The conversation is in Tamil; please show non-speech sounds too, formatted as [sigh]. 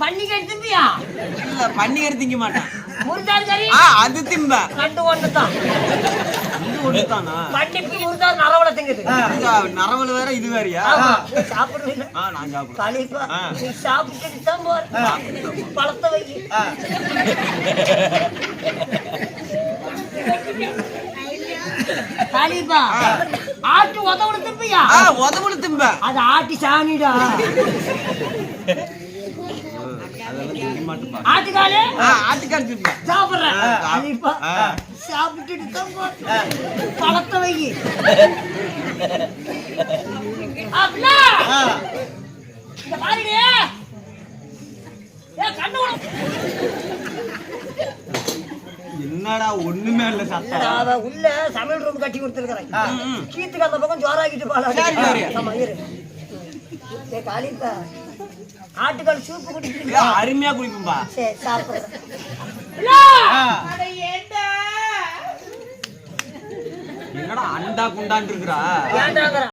பன்னிக்கறி திம்பியா இல்ல பன்னிக்கறி திங்க மாட்டேன். அது திம்ப. ரெண்டு ஒண்ணு தான் இது பன்னிக்கு முருதார் நரவல திங்குது. நரவல் வேற இது வேறயா? சாப்பிடுவீங்க ஆ நான் சாப்பிடுறேன். கலிப்பா. நீ சாப்பிட்டுட்டு தான் போற பழத்தை வை. [laughs] கலிப்பா ஆட்டு உதவுடு திம்பியா ஆ உதவுல திம்ப அது ஆட்டி சாணிடா. ஆட்டுக்காலு? ஆ ஆட்டுக்காரி திம்ப சாப்பிடுறேன். சாப்பிட்டுட்டு தான் பழத்தை வை. அப்படின்னா இந்த என்னடா ஒண்ணுமே இல்ல சத்தம். அவ உள்ள சமையல் ரூம் கட்டி கொடுத்துருக்கறேன். கீத்துக்கு அந்த பக்கம் சரி, சரி. ஆமா இரு. ஏ காளிப்பா ஆட்டுக்கால் சூப்பு ஏ, குடிக்கிறீங்களா அருமையா குடிப்போம்பா சரி சாப்பிடுறேன். என்னடா அண்டா குண்டான் இருக்கிறா?